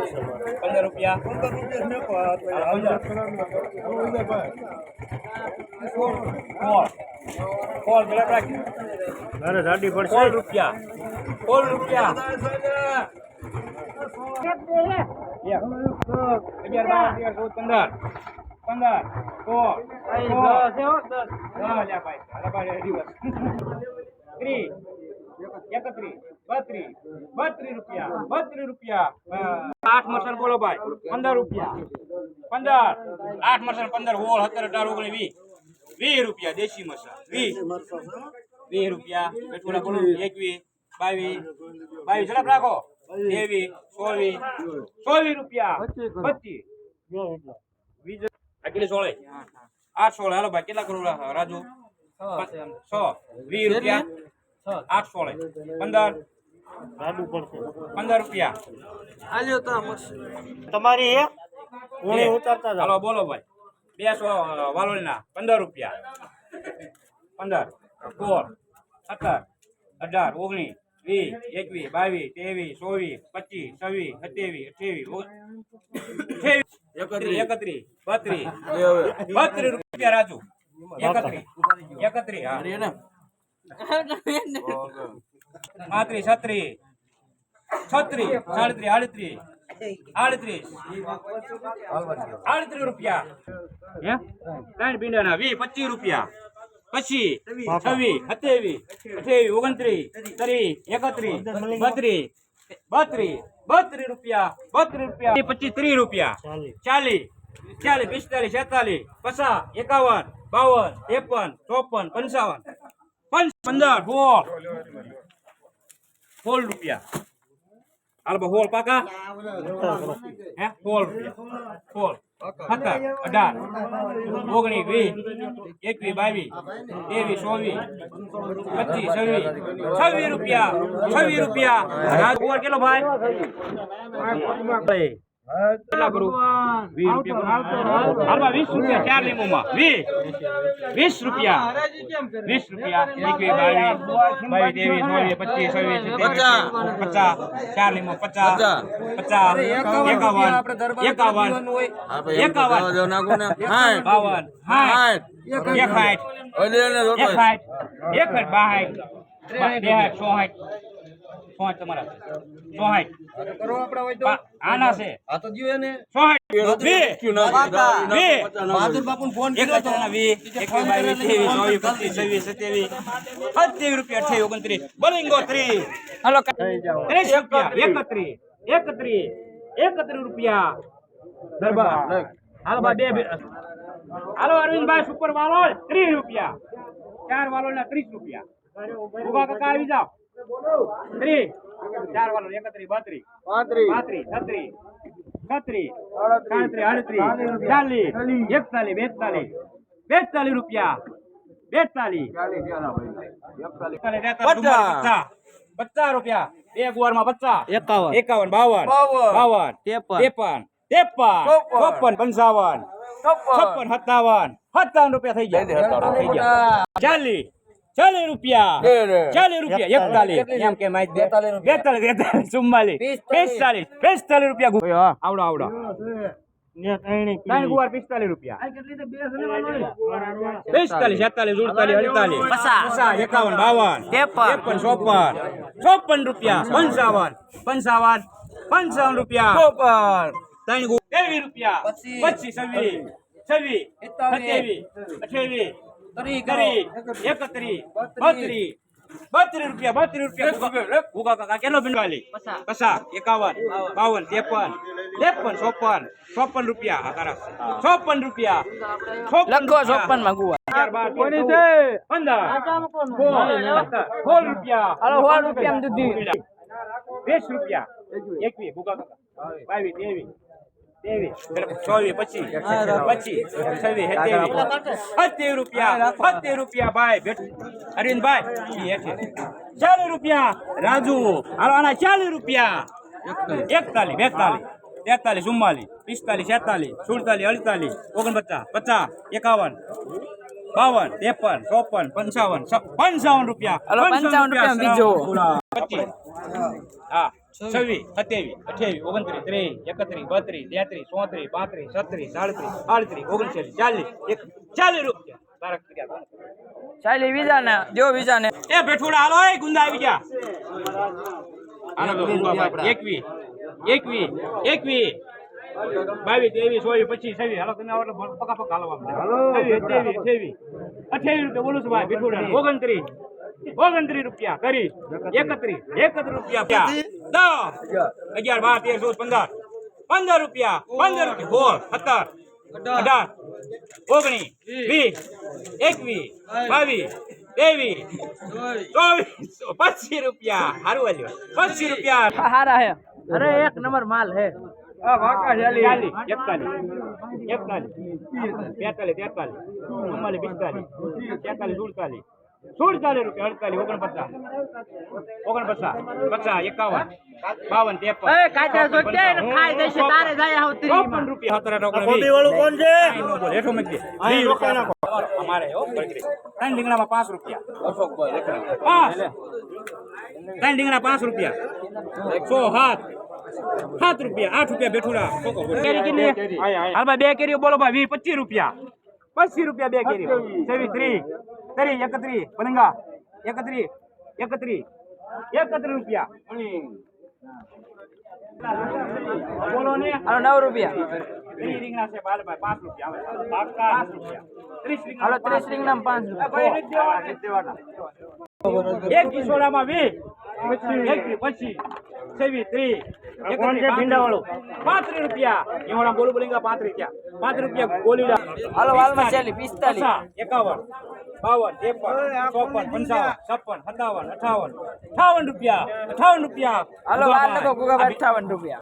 પંદર રૂપિયા. પંદર મારે જાડી પડશે. સોળ રૂપિયા. સોળ રૂપિયા. અગિયાર બાર ચૌદ પંદર. પંદર. સોળ દસ હા, ભાઈ. અરે ભાઈ, દિવસ. ત્રીસ એકત્રીસ બત્રીસ બત્રીસ રૂપિયા બત્રીસ રૂપિયા. આઠ મસલ બોલો ભાઈ. પંદર રૂપિયા. પંદર. આઠ મસલ પંદર હોળ સત્તર અઢાર ઓગણીસ વીસ. વીસ રૂપિયા દેશી મસલ વીસ. વીસ રૂપિયા. પેટ્રોલ બોલો એકવીસ બાવીસ. બાવીસ ઝડપ રાખો. ત્રેવીસ ચોવીસ. ચોવીસ રૂપિયા. પચીસ. વીસ કેટલી સોળે. આઠ સોળ. હાલો ભાઈ કેટલા કરોડ રાજુ? સો. વીસ રૂપિયા. આઠ સોળે પંદર પંદર રૂપિયા. તમારી એ? હું ઉતારતા હાલો બોલો ભાઈ. બે સો વાલોળીના પંદર રૂપિયા. પંદર સોળ સત્તર અઢાર ઓગણીસ વીસ એકવીસ બાવીસ ત્રેવીસ ચોવીસ પચીસ છવ્વીસ સત્યાવીસ અઠ્યાવીસ એકત્રીસ એકત્રીસ બત્રીસ. બત્રીસ રૂપિયા રાજુ. એકત્રીસ. એકત્રીસ હા. પાંત્રીસ, છત્રીસ. છત્રીસ, સાડત્રીસ, આડત્રીસ. આડત્રીસ. આડત્રીસ રૂપિયા. હે? ત્રણ પીંડાના વી પચીસ રૂપિયા. પછી છવ્વીસ, સત્યાવીસ, અઠ્યાવીસ, ઓગણત્રીસ, ત્રીસ, એકત્રીસ, બત્રીસ બત્રીસ બત્રીસ રૂપિયા બત્રીસ રૂપિયા. પચીસ, ત્રીસ રૂપિયા. ચાલીસ ચાલીસ, પિસ્તાલીસ, છેતાલીસ, પચાસ, એકાવન, બાવન, ત્રેપન, ચોપન, પંચાવન. પંચ પંદર સોળ સોળ રૂપિયા. હાલ સોળ પાકા? હે? સોળ રૂપિયા. સોળ. સત્તર, અઢાર, ઓગણીસ, વીસ, એકવીસ, બાવીસ, ત્રેવીસ, ચોવીસ, પચીસ, છવ્વીસ છવ્વીસ રૂપિયા છવ્વીસ રૂપિયા. રાજકોટ કેટલો ભાઈ? વીસ રૂપિયા. વીસ રૂપિયા ચાર લીંબુમાં. વીસ. વીસ રૂપિયા. વીસ રૂપિયા. એકવીસ બાવીસ. બાવીસ ચોવીસ પચીસ પચાસ. ચાર લીંબુ પચાસ. પચાસ. એકાવન એકાવન. એકાવન. બાવન. સાઠ બેસાઠ ચોસાઠ ચોસાઠ તમારા ચોસાઠ બા- છે ચોસાઠ સત્યાવીસ, રૂપિયા, ઓગણત્રીસ, બલિંગો ત્રીસ. એકત્રીસ, એકત્રીસ, એકત્રીસ રૂપિયા. દરબાર. હાલો બા, બે બે. હાલો અરવિંદભાઈ સુપર વાલો ત્રીસ રૂપિયા. ચાર વાલો ના ત્રીસ રૂપિયા. ઊભા કાકા આવી જાઓ. ચાર ચાલીસ. એકતાલીસ બેતાલીસ. બેતાલીસ રૂપિયા. બેતાલીસ. પચાસ. રૂપિયા. બે ગુવારમાં પચાસ. એકાવન. એકાવન બાવન. બાવન. ત્રેપન. ત્રેપન. ચોપન. પંચાવન. છપ્પન સત્તાવન. સત્તાવન રૂપિયા થઈ ગયા. થઈ ગયા. ચાલીસ. ચાલીસ રૂપિયા. ચાલીસ રૂપિયા એકતાલીસ. એમ કે માહિતી બેતાલીસ બેતાલીસ ચુમ્માલીસ. પિસ્તાલીસ. પિસ્તાલીસ રૂપિયા ગુ- આવડો આવડો. ને ત્રણે ત્રણ ગુવાર પિસ્તાલીસ રૂપિયા. પિસ્તાલીસ છેતાલીસ અડતાલીસ. પચાસ. એકાવન બાવન. ત્રેપન. ચોપન. ચોપન રૂપિયા પંચાવન. પંચાવન પંચાવન રૂપિયા. ત્રણ ગુ ત્રેવીસ રૂપિયા. પચીસ. છવ્વીસ. છવ્વીસ. અઠ્યાવીસ અઠ્યાવીસ. બત્રીસ બત્રીસ રૂપિયા બત્રીસ રૂપિયા. ભૂકા કાકા કેટલો બિનવાલી પચાસ. એકાવન બાવન. ત્રેપન. ત્રેપન ચોપન ચોપન રૂપિયા ચોપન રૂપિયા. લખો ચોપનમાં ગુવા. પંદર. સોળ રૂપિયા. હાલો સોળ રૂપિયા દીધી. વીસ રૂપિયા. એકવીસ ભૂકા કાકા. બાવીસ ત્રેવીસ. ચોવીસ પચીસ. પચીસ. છવ્વીસ સત્યાવીસ રૂપિયા સત્તેર રૂપિયા ભાઈ ભેટ અરવિંદભાઈ. હેઠે. ચાલીસ રૂપિયા રાજુ. હાલો આના ચાલીસ રૂપિયા. એકતાલીસ. બેતાલીસ. તેતાલીસ ચુમ્માલીસ. પિસ્તાલીસ છેતાલીસ. સુડતાલીસ અડતાલીસ. ઓગણપચાસ પચાસ એકાવન. બાવન ત્રેપન ચોપન પંચાવન પંચાવન રૂપિયા. પંચાવન રૂપિયા બીજો. હા. છવ્વીસ સત્યાવીસ અઠ્યાવીસ ઓગણત્રીસ ત્રીસ એકત્રીસ બત્રીસ તેત્રીસ ચોત્રીસ પાંત્રીસ છત્રીસ સાડત્રીસ આડત્રીસ ઓગણચાલીસ ચાલીસ એક ચાલીસ રૂપિયા. તારા કર્યા કોણ? ચાલી વિઝા ને જો વિઝા ને એ બેઠુડા હાલો એ ગુંદા આવી ગયા. હાલો તો ગુંદાભાઈ. એકવીસ એકવીસ એકવીસ. બાવીસ ત્રેવીસ ચોવીસ પચીસ છવ્વીસ. હાલો તમે આવો એટલે પકા પકા હાલો આપણે. છવ્વીસ અઠ્યાવીસ અઠ્યાવીસ અઠ્યાવીસ રૂપિયા બોલું છું ભાઈ બેઠુડા ઓગણત્રીસ ઓગણત્રીસ રૂપિયા ત્રીસ એકત્રીસ એકત્રીસ રૂપિયા. દસ અગિયાર બાર તેર ચૌદ પંદર. પંદર રૂપિયા પંદર રૂપિયા. સોળ સત્તર અઢાર ઓગણીસ વીસ એકવીસ બાવીસ તેવીસ ચોવીસ પચીસ રૂપિયા. સારું વાલ્યો પચીસ રૂપિયા. હારા હે. અરે એક નંબર માલ હે. એકતાલીસ. એકતાલીસ. બેતાલીસ તેતાલીસ. ચુમ્માલીસ પિસ્તાલીસ. તેતાલીસ સુડતાલીસ. સુડતાલીસ રૂપિયા અડતાલીસ ઓગણપચાસ. ઓગણપચાસ પચાસ એકાવન બાવન ત્રેપન. એ કાચા જો કે ને ખાઈ દેશે તારે જાય આવ ચોપન રૂપિયા સત્તર કોણ છે? હેઠો મૂકી. અમારે ત્રણ રીંગણામાં પાંચ રૂપિયા. પાંચ. ત્રણ રીંગણા પાંચ રૂપિયા. સો સાત. સાત રૂપિયા આઠ રૂપિયા બેઠુડા હાલ ભાઈ બે કેરીઓ બોલો ભાઈ વીસ પચીસ રૂપિયા. પચીસ રૂપિયા બે કેરી. છવ્વીસ ત્રી. ત્રી એકત્રી. પનંગા એકત્રી. એકત્રી. એકત્રીસ રૂપિયા. બોલો ને. નવ રૂપિયા. ત્રીસ રીંગણા છે બાલ પાંચ રૂપિયા. આવે પાંચ રૂપિયા. ત્રીસ રીંગણા ત્રીસ રીંગ નામ પાંચ રૂપિયા. એક કિશોરામાં વીસ. એક પચીસ. છવ્વીસ પાંત્રીસ રૂપિયા. એવાળા બોલું બોલિંગા પાંત્રીસ થયા. પાંચ રૂપિયા ગોલીડા. હાલો વાલમાં ચાલી પિસ્તાલીસ. એકાવન બાવન ત્રેપન ચોપન પંચાવન છપ્પન સત્તાવન અઠાવન. અઠાવન રૂપિયા. અઠાવન રૂપિયા. હાલો વાર લખો ગુગા અઠાવન રૂપિયા.